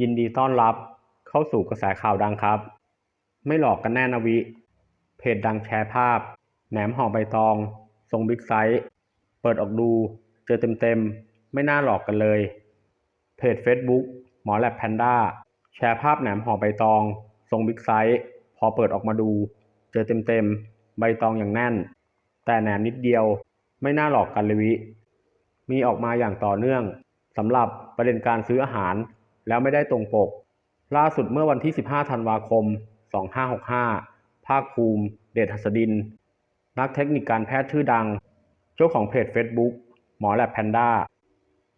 ยินดีต้อนรับเข้าสู่กระแสข่าวดังครับ ไม่หลอกกันแน่นะวิ เพจดังแชร์ภาพ แหนมห่อใบตอง ทรงบิ๊กไซส์ เปิดออกดู เจอเต็มๆ ไม่น่าหลอกกันเลย เพจ Facebook หมอแลบแพนด้าแชร์ภาพแหนมห่อใบตอง ทรงบิ๊กไซส์ พอเปิดออกมาดู เจอเต็มๆ ใบตองอย่างแน่น แต่แหนมนิดเดียว ไม่น่าหลอกกันเลยวิ มีออกมาอย่างต่อเนื่องสำหรับประเด็นการซื้ออาหาร แล้วไม่ได้ตรงปก ล่าสุดเมื่อวันที่ 15 ธันวาคม 2565 ภาคภูมิ เดชหัสดิน นักเทคนิคการแพทย์ชื่อดัง เจ้าของเพจ Facebook หมอแลบแพนด้า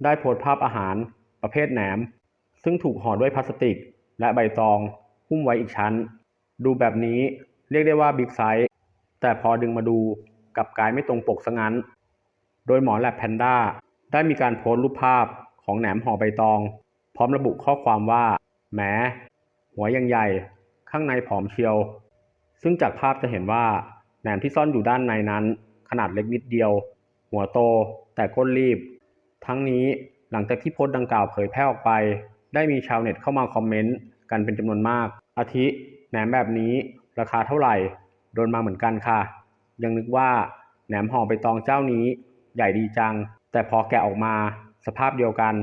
ได้โพสต์ภาพอาหารประเภทแหนม ซึ่งถูกห่อด้วยพลาสติก และใบตองหุ้มไว้อีกชั้น ดูแบบนี้เรียกได้ว่าบิ๊กไซส์ แต่พอดึงมาดูกับกายไม่ตรงปกซะงั้น โดยหมอแลบแพนด้าได้มีการโพสต์รูปภาพของแหนมห่อใบตอง พร้อมระบุข้อความว่าแหมหัวยังใหญ่ ข้างในผอมเชียว ซึ่งจากภาพจะเห็นว่าแหนมที่ซ่อนอยู่ด้านในนั้น ขนาดเล็กนิดเดียว หัวโต แต่ก้นรีบ ทั้งนี้หลังจากที่โพสต์ดังกล่าวเผยแพร่ออกไป ได้มีชาวเน็ตเข้ามาคอมเมนต์กันเป็นจำนวนมาก อาทิแหนมแบบนี้ราคาเท่าไหร่ โดนมาเหมือนกันค่ะ ยังนึกว่าแหนมห่อใบตองเจ้านี้ ใหญ่ดีจัง แต่พอแกะออกมาสภาพเดียวกัน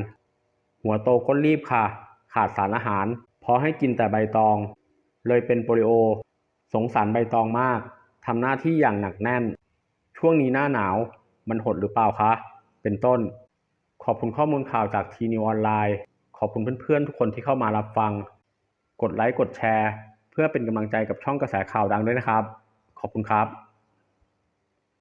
หัวโตก้นรีบค่ะ ขาดสารอาหาร เพราะให้กินแต่ใบตอง เลยเป็นโปลิโอ สงสารใบตองมาก ทำหน้าที่อย่างหนักแน่น ช่วงนี้หน้าหนาว มันหดหรือเปล่าคะ เป็นต้น ขอบคุณข้อมูลข่าวจากทีนิวออนไลน์ ขอบคุณเพื่อนๆ ทุกคนที่เข้ามารับฟัง กดไลค์ กดแชร์ เพื่อเป็นกำลังใจกับช่องกระแสข่าวดังด้วยนะครับ ขอบคุณครับ